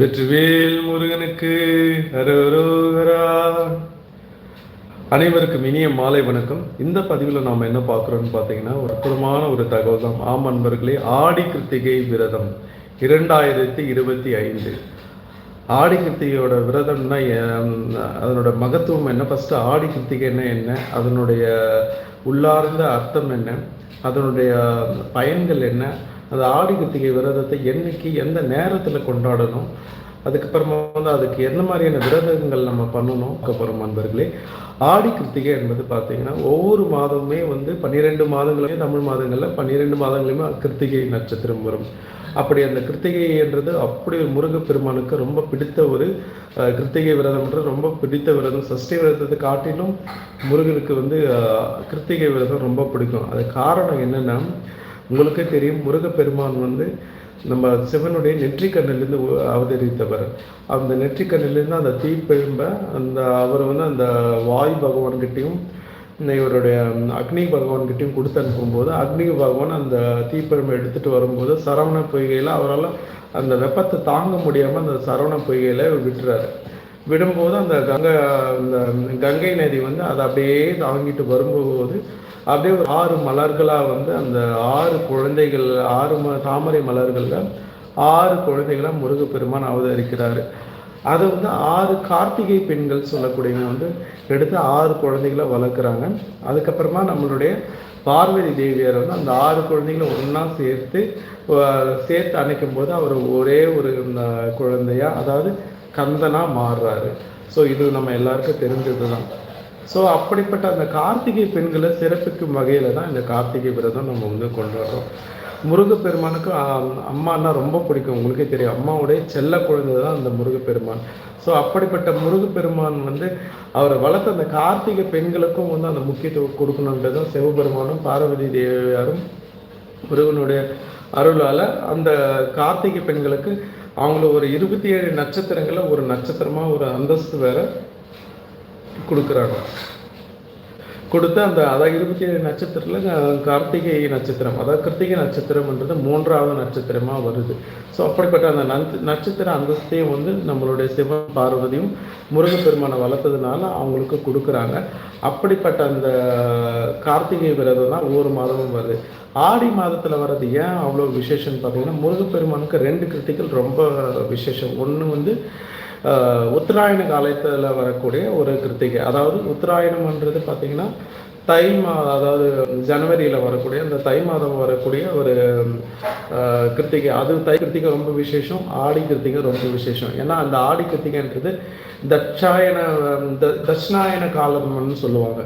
வெற்றிவேல் முருகனுக்கு ஹரோரோகரா அனைவருக்கும் இனிய மாலை வணக்கம். இந்த பதிவில் நாம் என்ன பார்க்குறோம்னு பார்த்தீங்கன்னா ஒரு அற்புதமான ஒரு தகவல் தான். ஆம் அன்பர்களே ஆடி கிருத்திகை விரதம். இரண்டாயிரத்தி இருபத்தி ஐந்து. ஆடி கிருத்திகையோட விரதம்னா அதனோட மகத்துவம் என்ன? ஃபஸ்ட்டு ஆடி கிருத்திகைன்னா என்ன? அதனுடைய உள்ளார்ந்த அர்த்தம் என்ன? அதனுடைய பயன்கள் என்ன? அந்த ஆடி கிருத்திகை விரதத்தை என்னைக்கு எந்த நேரத்தில் கொண்டாடணும் அதுக்கப்புறமா வந்து அதுக்கு என்ன மாதிரியான விரதங்கள் நம்ம பண்ணணும் அதுக்கப்புறம் நண்பர்களே ஆடி கிருத்திகை என்பது பார்த்தீங்கன்னா ஒவ்வொரு மாதமுமே வந்து பன்னிரெண்டு மாதங்களுமே தமிழ் மாதங்களில் பன்னிரெண்டு மாதங்களுமே கிருத்திகை நட்சத்திரம் வரும். அப்படி அந்த கிருத்திகைன்றது அப்படி முருகப்பெருமானுக்கு ரொம்ப பிடித்த ஒரு கிருத்திகை விரதம்ன்றது ரொம்ப பிடித்த விரதம். சஷ்டி விரதத்தை காட்டிலும் முருகனுக்கு வந்து கிருத்திகை விரதம் ரொம்ப பிடிக்கும். அது காரணம் என்னென்னா உங்களுக்கே தெரியும் முருகப்பெருமான் வந்து நம்ம சிவனுடைய நெற்றிக்கண்ணிலிருந்து அவதரித்தவர். அந்த நெற்றிக்கண்ணிலிருந்து அந்த தீப்பெழும்ப அந்த அவர் வந்து அந்த வாயு பகவான்கிட்டையும் இவருடைய அக்னி பகவான்கிட்டையும் கொடுத்து அனுப்பும்போது அக்னி பகவான் அந்த தீப்பெருமை எடுத்துகிட்டு வரும்போது சரவண பொய்கையில் அவரால் அந்த வெப்பத்தை தாங்க முடியாமல் அந்த சரவண பொய்கையில் விட்டுறாரு. விடும்போது அந்த கங்கை அந்த கங்கை நதி வந்து அதை அப்படியே தாங்கிட்டு வரும்போது அப்படியே ஒரு ஆறு மலர்களாக வந்து அந்த ஆறு குழந்தைகள் ஆறு ம தாமரை மலர்களில் ஆறு குழந்தைகளாக முருகப்பெருமான் அவதரிக்கிறார். அதை வந்து ஆறு கார்த்திகை பெண்கள் சொல்லக்கூடியவங்க வந்து எடுத்து ஆறு குழந்தைகளை வளர்க்குறாங்க. அதுக்கப்புறமா நம்மளுடைய பார்வதி தேவியார் வந்து அந்த ஆறு குழந்தைகளை ஒன்றா சேர்த்து சேர்த்து அணைக்கும் போது அவர் ஒரே ஒரு அஹ், குழந்தையா அதாவது கந்தனாக மாறுறாரு. ஸோ இது நம்ம எல்லாருக்கும் தெரிஞ்சது தான் ஸோ அப்படிப்பட்ட அந்த கார்த்திகை பெண்களை சிறப்பிக்கும் வகையில் தான் இந்த கார்த்திகை விரதம் நம்ம வந்து கொண்டாடுறோம். முருகப்பெருமானுக்கு அம்மானா ரொம்ப பிடிக்கும். உங்களுக்கே தெரியும். அம்மாவுடைய செல்ல குழந்தை தான் அந்த முருகப்பெருமான். ஸோ அப்படிப்பட்ட முருகப்பெருமான் வந்து அவரை வளர்த்த அந்த கார்த்திகை பெண்களுக்கும் வந்து அந்த முக்கியத்துவம் கொடுக்கணுன்றதும் சிவபெருமானும் பார்வதி தேவியாரும் முருகனுடைய அருளால் அந்த கார்த்திகை பெண்களுக்கு அவங்கள ஒரு இருபத்தி ஏழு நட்சத்திரங்களை ஒரு நட்சத்திரமாக ஒரு அந்தஸ்து வேறு கொடுக்குறாங்க. கொடுத்து அந்த அதாவது இருபத்தி ஏழு நட்சத்திரத்தில் கார்த்திகை நட்சத்திரம். அதாவது கிருத்திகை நட்சத்திரம்ன்றது மூன்றாவது நட்சத்திரமாக வருது. ஸோ அப்படிப்பட்ட அந்த நட்ச நட்சத்திர அந்தஸ்தையும் வந்து நம்மளுடைய சிவன் பார்வதியும் முருகப்பெருமானை வளர்த்ததுனால அவங்களுக்கு கொடுக்குறாங்க. அப்படிப்பட்ட அந்த கார்த்திகை விரதம் தான் ஒவ்வொரு மாதமும் வருது. ஆடி மாதத்தில் வர்றது ஏன் அவ்வளோ விசேஷம்னு பார்த்தீங்கன்னா முருகப்பெருமானுக்கு ரெண்டு கிருத்திகள் ரொம்ப விசேஷம். ஒன்று வந்து உத்தராயண காலத்தில் வரக்கூடிய ஒரு கிருத்திகை. அதாவது உத்தராயணம்ன்றது பார்த்தீங்கன்னா தை மாதம் அதாவது ஜனவரியில் வரக்கூடிய அந்த தை மாதம் வரக்கூடிய ஒரு கிருத்திகை. அது தை கிருத்திகை ரொம்ப விசேஷம் ஆடி கிருத்திகை ரொம்ப விசேஷம். ஏன்னா அந்த ஆடி கிருத்திகைன்றது தட்சாயன த- தட்சிணாயன காலம்னு சொல்லுவாங்க.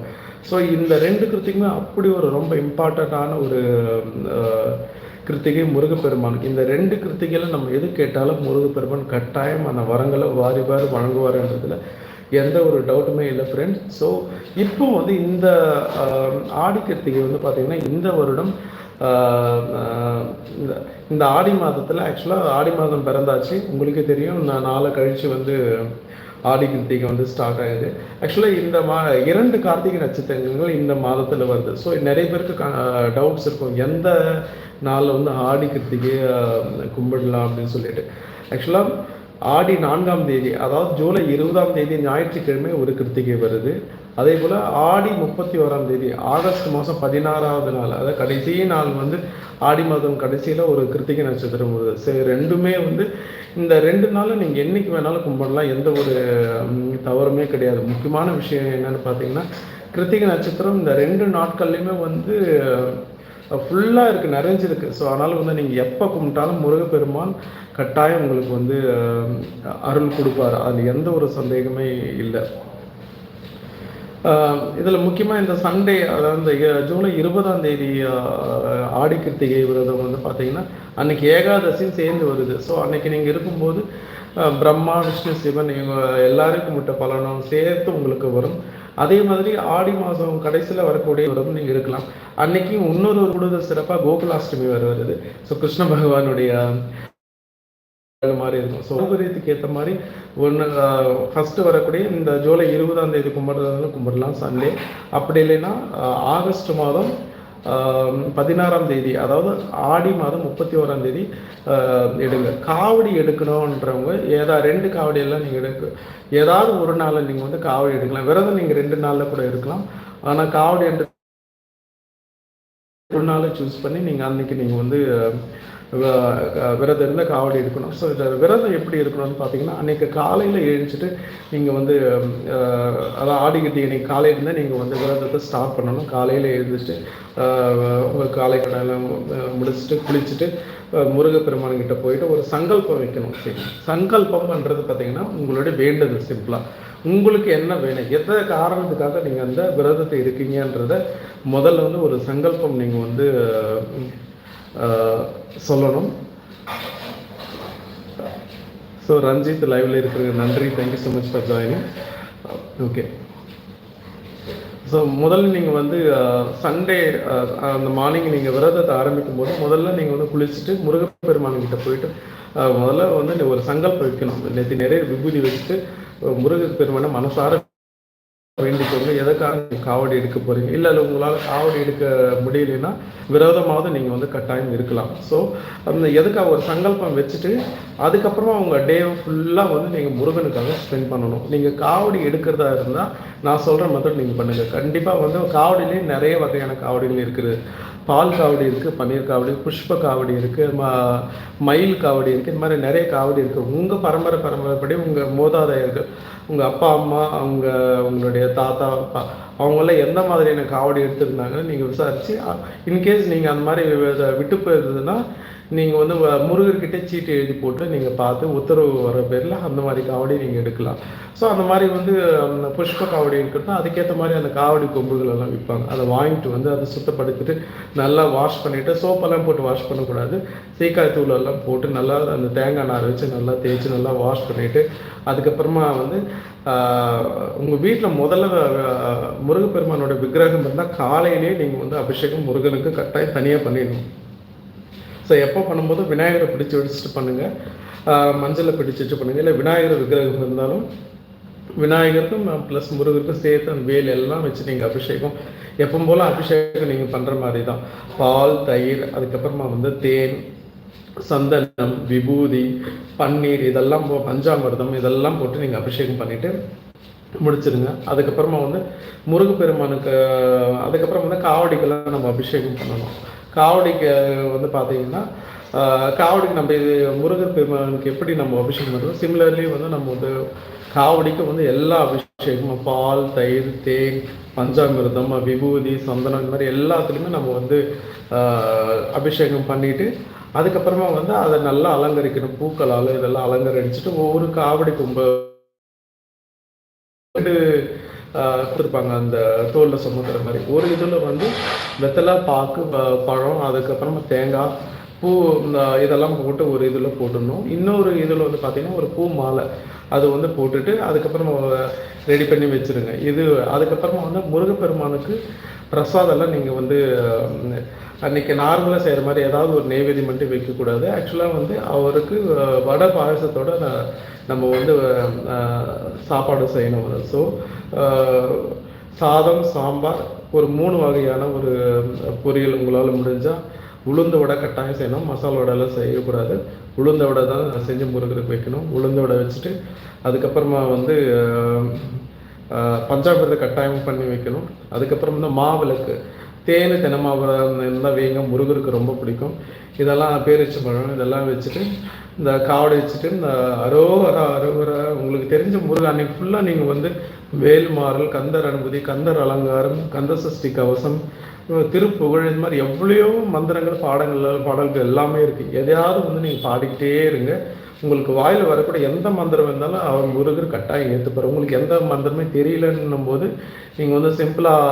ஸோ இந்த ரெண்டு கிருத்திகுமே அப்படி ஒரு ரொம்ப இம்பார்ட்டண்ட்டான ஒரு கிருத்திகை முருகப்பெருமான். இந்த ரெண்டு கிருத்திகையில் நம்ம எது கேட்டாலும் முருகப்பெருமான் கட்டாயமான வரங்களை வாரி வாரி வழங்குவாருன்றதுல எந்த ஒரு டவுட்டுமே இல்லை ஃப்ரெண்ட்ஸ் ஸோ இப்போ வந்து இந்த ஆடி கிருத்திகை வந்து பார்த்திங்கன்னா இந்த வருடம் இந்த இந்த ஆடி மாதத்தில் ஆக்சுவலாக ஆடி மாதம் பிறந்தாச்சு. உங்களுக்கே தெரியும் நான் நாளை கழித்து வந்து ஆடி கிருத்திகை வந்து ஸ்டார்ட் ஆகுது. ஆக்சுவலாக இந்த மா இரண்டு கார்த்திகை நட்சத்திரங்கள் இந்த மாதத்தில் வருது. ஸோ நிறைய பேருக்கு டவுட்ஸ் இருக்கும். எந்த நாளில் வந்து ஆடி கிருத்திகை கும்பிடலாம் அப்படின்னு சொல்லிட்டு. ஆக்சுவலாக ஆடி நான்காம் தேதி அதாவது ஜூலை இருபதாம் தேதி ஞாயிற்றுக்கிழமை ஒரு கிருத்திகை வருது. அதே போல் ஆடி முப்பத்தி ஓராம் தேதி ஆகஸ்ட் மாதம் பதினாறாவது நாள் அதாவது கடைசி நாள் வந்து ஆடி மாதம் கடைசியில் ஒரு கிருத்திகை நட்சத்திரம் வருது. சரி ரெண்டுமே வந்து இந்த ரெண்டு நாளும் நீங்கள் என்றைக்கு வேணாலும் கும்பிடலாம். எந்த ஒரு தவறுமே கிடையாது. முக்கியமான விஷயம் என்னென்னு பார்த்தீங்கன்னா கிருத்திகை நட்சத்திரம் இந்த ரெண்டு நாட்கள்லையுமே வந்து ஃபுல்லாக இருக்குது நிறைஞ்சிருக்கு. ஸோ அதனால் வந்து நீங்கள் எப்போ கும்பிட்டாலும் முருகப்பெருமான் கட்டாயம் உங்களுக்கு வந்து அருள் கொடுப்பார். அதில் எந்த ஒரு சந்தேகமே இல்லை. இதில் முக்கியமாக இந்த சண்டே அதாவது இந்த ஜூலை இருபதாம் தேதி ஆடி கிருத்திகை விரதம் வந்து பார்த்தீங்கன்னா அன்னைக்கு ஏகாதசியும் சேர்ந்து வருது. ஸோ அன்னைக்கு நீங்கள் இருக்கும்போது பிரம்மா விஷ்ணு சிவன் இவங்க எல்லாருக்கும் முட்ட பலனும் சேர்த்து உங்களுக்கு வரும். அதே மாதிரி ஆடி மாதம் கடைசியில் வரக்கூடிய விரதம் நீங்கள் இருக்கலாம். அன்னைக்கு இன்னொரு கூடுதல் சிறப்பாக கோகுலாஷ்டமி வேறு வருது. ஸோ கிருஷ்ண பகவானுடைய மாதிரி இருக்கும். ஸோ சௌகரியத்துக்கு ஏற்ற மாதிரி ஒன்று ஃபஸ்ட்டு வரக்கூடிய இந்த ஜூலை இருபதாம் தேதி கும்பிட்றதுனால கும்பிடலாம் சண்டே அப்படி இல்லைன்னா ஆகஸ்ட் மாதம் பதினாறாம் தேதி அதாவது ஆடி மாதம் முப்பத்தி ஓராம் தேதி எடுங்க. காவடி எடுக்கணுன்றவங்க ஏதா ரெண்டு காவடியெல்லாம் நீங்கள் எடுக்க ஏதாவது ஒரு நாளில் நீங்கள் வந்து காவடி எடுக்கலாம். விரதம் நீங்கள் ரெண்டு நாளில் கூட எடுக்கலாம். ஆனால் காவடி என்று ஒரு நாளை சூஸ் பண்ணி நீங்கள் அன்னைக்கு நீங்கள் வந்து விரதம் இருந்தால் காவடி எடுக்கணும். ஸோ இந்த விரதம் எப்படி இருக்கணும்னு பார்த்தீங்கன்னா அன்றைக்கி காலையில் எழுந்துட்டு நீங்கள் வந்து அதாவது ஆடிக்கிட்டு இன்னைக்கு காலையில் இருந்தால் நீங்கள் வந்து விரதத்தை ஸ்டார்ட் பண்ணணும். காலையில் எழுந்துட்டு உங்கள் காலை கடையில் முடிச்சுட்டு குளிச்சுட்டு முருகப்பெருமான்கிட்ட போயிட்டு ஒரு சங்கல்பம் வைக்கணும். சரி. சங்கல்பம்ன்றது பார்த்தீங்கன்னா உங்களுடைய வேண்டுதல் சிம்பிளாக உங்களுக்கு என்ன வேணும்? எந்த காரணத்துக்காக நீங்கள் அந்த விரதத்தை இருக்கீங்கன்றத முதல்ல வந்து ஒரு சங்கல்பம் நீங்கள் வந்து சொல்லணும். ஸோ ரஞ்சித் லைவ்ல இருக்கிற நன்றி. Thank you so much for joining okay so முதல்ல நீங்கள் வந்து சண்டே அந்த மார்னிங் நீங்கள் விரதத்தை ஆரம்பிக்கும் போது முதல்ல நீங்கள் வந்து குளிச்சுட்டு முருகப்பெருமான்கிட்ட போயிட்டு முதல்ல வந்து ஒரு சங்கல்பம் வைக்கணும். நேற்று நிறைய விபூதி வச்சுட்டு முருகப்பெருமானை மனசார வேண்டிக்கோங்க எதற்காக காவடி எடுக்க போகிறீங்க இல்லை இல்லை உங்களால் காவடி எடுக்க முடியலன்னா விரோதமாவது நீங்கள் வந்து கட்டாயம் இருக்கலாம். ஸோ அந்த எதுக்காக ஒரு சங்கல்பம் வச்சுட்டு அதுக்கப்புறமா உங்கள் டே ஃபுல்லாக வந்து நீங்கள் முருகனுக்காக ஸ்பெண்ட் பண்ணணும். நீங்கள் காவடி எடுக்கிறதா இருந்தால் நான் சொல்கிற மெத்தட் நீங்கள் பண்ணுங்கள் கண்டிப்பாக வந்து காவடியிலே நிறைய வகையான காவடிகள் இருக்குது. பால் காவடி இருக்குது பன்னீர் காவடி புஷ்ப காவடி இருக்குது ம மயில் காவடி இருக்குது இந்த மாதிரி நிறைய காவடி இருக்குது உங்கள் பரம்பரை பரம்பரைப்படி உங்கள் மூதாதையர்கள் உங்கள் அப்பா அம்மா அவங்க உங்களுடைய தாத்தா அப்பா அவங்களாம் எந்த மாதிரியான காவடி எடுத்துருந்தாங்கன்னு நீங்கள் விசாரித்து இன்கேஸ் நீங்கள் அந்த மாதிரி விட்டு போயிருந்ததுன்னா நீங்கள் வந்து முருகர்கிட்ட சீட்டு எழுதி போட்டு நீங்கள் பார்த்து உத்தரவு வர பேரில் அந்த மாதிரி காவடி நீங்கள் எடுக்கலாம். ஸோ அந்த மாதிரி வந்து அந்த புஷ்ப காவடி இருக்கிறது அதுக்கேற்ற மாதிரி அந்த காவடி கொம்புகள் எல்லாம் விற்பாங்க. அதை வாங்கிட்டு வந்து அதை சுத்தப்படுத்திட்டு நல்லா வாஷ் பண்ணிவிட்டு சோப்பெல்லாம் போட்டு வாஷ் பண்ணக்கூடாது. சீக்காய் தூள் எல்லாம் போட்டு நல்லா அந்த தேங்காய் நார் வச்சு நல்லா தேய்ச்சி நல்லா வாஷ் பண்ணிவிட்டு அதுக்கப்புறமா வந்து உங்கள் வீட்டில் முதல்ல முருகப்பெருமானோட விக்கிரகம் இருந்தால் காலையிலேயே நீங்கள் வந்து அபிஷேகம் முருகனுக்கு கட்டாயம் தனியாக பண்ணிடணும். ஸோ எப்போ பண்ணும்போது விநாயகரை பிடிச்சி வச்சுட்டு பண்ணுங்கள் மஞ்சளை பிடிச்சி வச்சு பண்ணுங்கள் இல்லை விநாயகர் விக்கிரகம் இருந்தாலும் விநாயகருக்கும் ப்ளஸ் முருகருக்கும் சேர்த்து அந்த வேல் எல்லாம் வச்சு நீங்கள் அபிஷேகம் எப்பவும் போல் அபிஷேகம் நீங்கள் பண்ணுற மாதிரி தான் பால் தயிர் அதுக்கப்புறமா வந்து தேன் சந்தனம் விபூதி பன்னீர் இதெல்லாம் பஞ்சாமிர்தம் இதெல்லாம் போட்டு நீங்கள் அபிஷேகம் பண்ணிவிட்டு முடிச்சிருங்க. அதுக்கப்புறமா வந்து முருகப்பெருமானுக்கு அதுக்கப்புறம் வந்து காவடிக்கெல்லாம் நம்ம அபிஷேகம் பண்ணணும். காவடிக்கு வந்து பார்த்தீங்கன்னா காவடிக்கு நம்ம இது முருகர் பெருமானுக்கு எப்படி நம்ம அபிஷேகம் பண்ணுறோம் சிமிலர்லி வந்து நம்ம வந்து காவடிக்கு வந்து எல்லா அபிஷேகமும் பால் தயிர் தேன் பஞ்சாமிர்தம் விபூதி சந்தனம் இந்த மாதிரி எல்லாத்துலேயுமே நம்ம வந்து அபிஷேகம் பண்ணிட்டு அதுக்கப்புறமா வந்து அதை நல்லா அலங்கரிக்கணும். பூக்களால் இதெல்லாம் அலங்கரிச்சுட்டு ஒவ்வொரு காவடி கும்ப கொடுத்துருப்பாங்க. அந்த தோலில் சுமத்துற மாதிரி. ஒரு இதில் வந்து வெத்தலை பாக்கு பழம் அதுக்கப்புறமா தேங்காய் பூ இந்த இதெல்லாம் போட்டு ஒரு இதில் போட்டுடணும். இன்னொரு இதில் வந்து பார்த்திங்கன்னா ஒரு பூ மாலை. அது வந்து போட்டுட்டு அதுக்கப்புறம் ரெடி பண்ணி வச்சுருங்க. இது அதுக்கப்புறமா வந்து முருகப்பெருமானுக்கு பிரசாதெல்லாம் நீங்கள் வந்து அன்றைக்கி நார்மலாக செய்கிற மாதிரி ஏதாவது ஒரு நெய்வேதி மட்டும் வைக்கக்கூடாது. ஆக்சுவலாக வந்து அவருக்கு வடை பாயசத்தோட நம்ம வந்து சாப்பாடு செய்யணும் ஸோ சாதம் சாம்பார் ஒரு மூணு வகையான ஒரு பொரியல் உங்களால் முடிஞ்சால் உளுந்த வடை கட்டாயம் செய்யணும். மசாலா வடைலாம் செய்யக்கூடாது. உளுந்த வடை தான் செஞ்சு முருகருக்கு வைக்கணும். உளுந்த வடை வச்சுட்டு அதுக்கப்புறமா வந்து பஞ்சாபிரத கட்டாயம் பண்ணி வைக்கணும். அதுக்கப்புறம் வந்து மாவிளக்கு. தேனு தென்னமாவரம் இருந்தால் வேங்க. முருகருக்கு ரொம்ப பிடிக்கும். இதெல்லாம் பேரிச்சு பழம் இதெல்லாம் வச்சுட்டு இந்த காவடை வச்சுட்டு இந்த அரோவர அரோவர உங்களுக்கு தெரிஞ்ச முருகன் அன்னைக்கு ஃபுல்லாக நீங்கள் வந்து வேல்மாறல் கந்தர் அனுமதி கந்தர் அலங்காரம் கந்த சஷ்டி கவசம் திருப்புகழ் இந்த மாதிரி எவ்வளையோ மந்திரங்கள் பாடங்கள் பாடல்கள் எல்லாமே இருக்குது எதையாவது வந்து நீங்கள் பாடிக்கிட்டே இருங்க. உங்களுக்கு வாயில் வரக்கூடிய எந்த மந்திரம் இருந்தாலும் அவர் முருகர் கட்டாயம் ஏற்றுப்பார் உங்களுக்கு எந்த மந்திரமே தெரியலன்னும் போது நீங்கள் வந்து சிம்பிளாக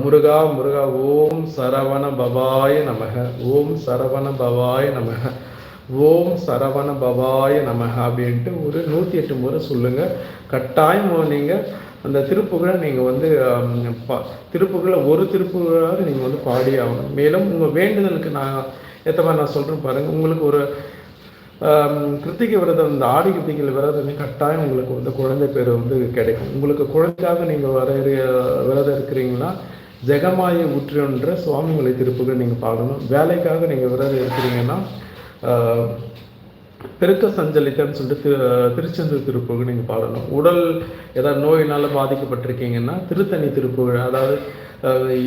முருகா முருகா ஓம் சரவண பவாய நமக. ஓம் சரவண பவாய நமக. ஓம் சரவண பவாய நமக அப்படின்ட்டு ஒரு நூற்றி எட்டு முறை சொல்லுங்கள் கட்டாயம் நீங்கள் அந்த திருப்புகளை நீங்கள் வந்து திருப்புகளை ஒரு திருப்புகளாவது நீங்கள் வந்து பாடி ஆகணும். மேலும் உங்கள் வேண்டுதலுக்கு நான் ஏற்ற மாதிரி நான் சொல்கிறேன் பாருங்கள் உங்களுக்கு ஒரு கிருத்திகை விரதம் இந்த ஆடி கிருத்திகை விரதம் கட்டாயம் உங்களுக்கு வந்து குழந்தை பேர் வந்து கிடைக்கும். உங்களுக்கு குழந்தைக்காக நீங்கள் வர விரதம் இருக்கிறீங்கன்னா ஜெகமாய ஊற்றுன்ற சுவாமிமலை திருப்புகள் நீங்கள் பாடணும். வேலைக்காக நீங்கள் விரதம் இருக்கிறீங்கன்னா பெருக்க சஞ்சலித்தன்னு சொல்லிட்டு திரு- திருச்செந்தூர் திருப்புகழ் நீங்கள் பாடணும் உடல் ஏதாவது நோயினால் பாதிக்கப்பட்டிருக்கீங்கன்னா திருத்தணி திருப்புகழ் அதாவது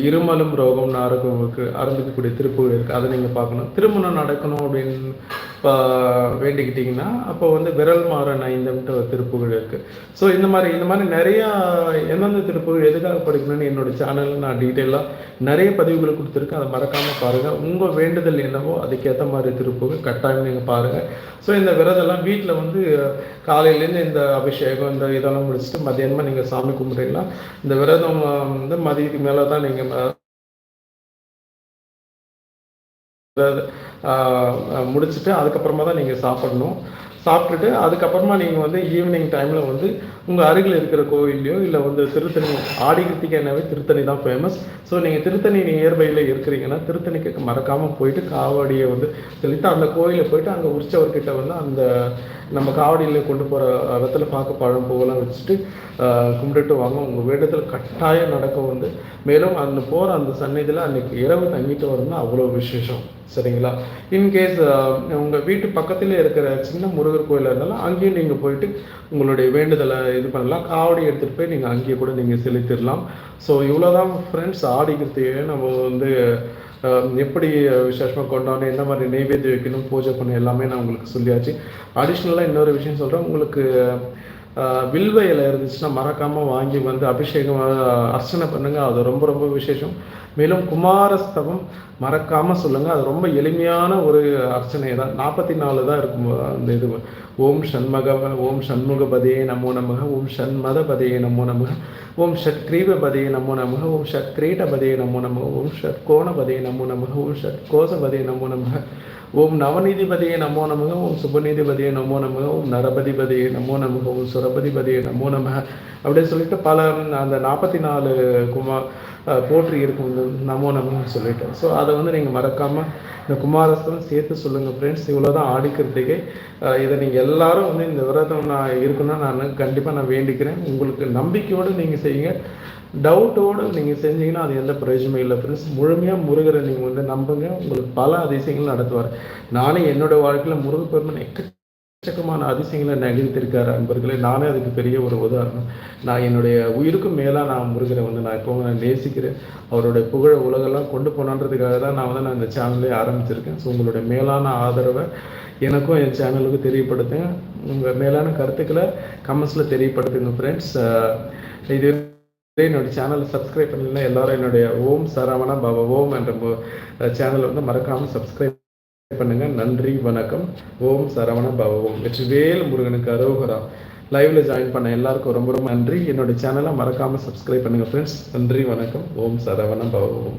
இருமலும் ரோகம் நாரகமுக்கு அருந்துக்கக்கூடிய திருப்புகள் இருக்குது அதை நீங்கள் பார்க்கணும். திருமணம் நடக்கணும் அப்படின்னு வேண்டிக்கிட்டிங்கன்னா அப்போ வந்து விரல் மாறன் ஐந்தம்ட்டு ஒரு இருக்குது ஸோ இந்த மாதிரி இந்த மாதிரி நிறையா எந்தெந்த திருப்புகள் எதுக்காக படிக்கணும்னு என்னோட சேனலில் நான் டீட்டெயிலாக நிறைய பதிவுகளை கொடுத்துருக்கேன். அதை மறக்காமல் பாருங்கள் உங்கள் வேண்டுதல் என்னவோ அதுக்கேற்ற மாதிரி திருப்புகள் கட்டாயம் நீங்கள் பாருங்கள் ஸோ இந்த விரதெல்லாம் வீட்டில் வந்து காலையிலேருந்து இந்த அபிஷேகம் இந்த இதெல்லாம் முடிச்சுட்டு மதியானமாக நீங்கள் சாமி கும்பிட்றீங்களா? இந்த விரதம் வந்து மதியத்துக்கு மேலே தான் நீங்கள் முடிச்சுட்டு அதுக்கப்புறமா தான் நீங்கள் சாப்பிடணும். சாப்பிட்டுட்டு அதுக்கப்புறமா நீங்கள் வந்து ஈவினிங் டைமில் வந்து உங்கள் அருகில் இருக்கிற கோவில்லையோ இல்லை வந்து திருத்தணி ஆடி கிருத்திகைனாவே திருத்தணி தான் ஃபேமஸ் ஸோ நீங்கள் திருத்தணி நியர்பையில் இருக்கிறீங்கன்னா திருத்தணிக்கு மறக்காமல் போயிட்டு காவடியை வந்து செலுத்தி அந்த கோயிலில் போயிட்டு அங்கே உற்சவர்கிட்ட வந்து அந்த நம்ம காவடியில் கொண்டு போகிற விதத்தில் பார்க்க பழம் பூவெல்லாம் வச்சுட்டு கும்பிட்டுட்டு வாங்க. உங்கள் வேடத்தில் கட்டாயம் நடக்கும் வந்து. மேலும் அந்த போகிற அந்த சந்நிதியில் அன்னைக்கு இரவு தங்கிட்டு வரணும்னா அவ்வளோ விசேஷம். சரிங்களா? இன்கேஸ் உங்கள் வீட்டு பக்கத்தில் இருக்கிற சின்ன முருகர் கோயிலாக இருந்தாலும் அங்கேயும் நீங்கள் போயிட்டு உங்களுடைய வேண்டுதலை இது பண்ணலாம். காவடி எடுத்துகிட்டு போய் நீங்கள் அங்கேயே கூட நீங்கள் செலுத்திடலாம். ஸோ இவ்வளோதான் ஃப்ரெண்ட்ஸ் ஆடி நம்ம வந்து எப்படி விசேஷமாக கொண்டாடணும் என்ன மாதிரி நெய்வேத்தியம் வைக்கணும் பூஜை பண்ண எல்லாமே நான் உங்களுக்கு சொல்லியாச்சு. அடிஷ்னலாக இன்னொரு விஷயம் சொல்கிறேன் உங்களுக்கு வில்வ இலை இருந்துச்சுன்னா மறக்காமல் வாங்கி வந்து அபிஷேகம் அர்ச்சனை பண்ணுங்கள் அது ரொம்ப ரொம்ப விசேஷம். மேலும் குமாரஸ்தவம் மறக்காமல் சொல்லுங்கள் அது ரொம்ப எளிமையான ஒரு அர்ச்சனை தான் நாற்பத்தி நாலு தான் இருக்கும் அந்த இது ஓம் ஷண்மக ஓம் ஷண்முகபதே நமோ நமக ஓம் ஷண்மதபதே நமோ நமக ஓம் ஷட் கிரீவபதே நமோ நமக ஓம் ஷட் கிரீடபதே நமோ நமக ஓம் ஷட் கோணபதே நமோ நமக ஓம் ஷட் கோசபதே நமோ நமக ஓம் நவநீதிபதியே நமோ நமக ஓம் சுபநீதிபதியே நமோ நமக ஓம் நரபதிபதியே நமோ நமக ஓம் சுரபதிபதியே நமோ நமக அப்படின்னு சொல்லிட்டு பல அந்த நாற்பத்தி நாலு குமார் போற்றி இருக்கும் இந்த நமோ நமன்னு சொல்லிட்டோம் ஸோ அதை வந்து நீங்கள் மறக்காமல் இந்த குமாரஸ்தலம் சேர்த்து சொல்லுங்கள் ஃப்ரெண்ட்ஸ் இவ்வளோ தான் ஆடிக்கிறதுக்கே இதை நீங்கள் எல்லாரும் வந்து இந்த விரதம் நான் இருக்கணும்னு நான் கண்டிப்பாக நான் வேண்டிக்கிறேன். உங்களுக்கு நம்பிக்கையோடு நீங்கள் செய்யுங்க. டவுட்டோடு நீங்கள் செஞ்சீங்கன்னா அது எந்த பிரயோஜனமும் இல்லை ஃப்ரெண்ட்ஸ் முழுமையாக முருகரை நீங்கள் வந்து நம்புங்க. உங்களுக்கு பல அதிசயங்கள் நடத்துவார். நானே என்னோட வாழ்க்கையில் முருகப்பெருமன் எக்கச்சக்கமான அதிசயங்களை நிகழ்த்திருக்காரு அன்பர்களே. நானே அதுக்கு பெரிய ஒரு உதாரணம். நான் என்னுடைய உயிருக்கும் மேலாக நான் முருகரை வந்து நான் இப்போ நான் நேசிக்கிறேன். அவருடைய புகழ உலகெல்லாம் கொண்டு போனான்றதுக்காக தான் நான் வந்து நான் இந்த சேனலே ஆரம்பிச்சிருக்கேன். ஸோ உங்களுடைய மேலான ஆதரவை எனக்கும் என் சேனலுக்கும் தெரியப்படுத்துங்க. உங்கள் மேலான கருத்துக்களை கமெண்ட்ஸில் தெரியப்படுத்துங்க ஃப்ரெண்ட்ஸ் இது என்னோட சேனலை சப்ஸ்கிரைப் பண்ணலாம் எல்லாரும் என்னுடைய ஓம் சரவணா பவ ஓம் என்ற சேனலை வந்து மறக்காமல் சப்ஸ்கிரைப் பண்ணுங்க. நன்றி வணக்கம். ஓம் சரவண பவம். வெற்றிவேல் முருகனுக்கு அரோகரா. லைவ்ல ஜாயின் பண்ண எல்லாருக்கும் ரொம்ப ரொம்ப நன்றி. என்னோட சேனலை மறக்காம சப்ஸ்கிரைப் பண்ணுங்க ஃப்ரெண்ட்ஸ் நன்றி வணக்கம். ஓம் சரவண பவம்.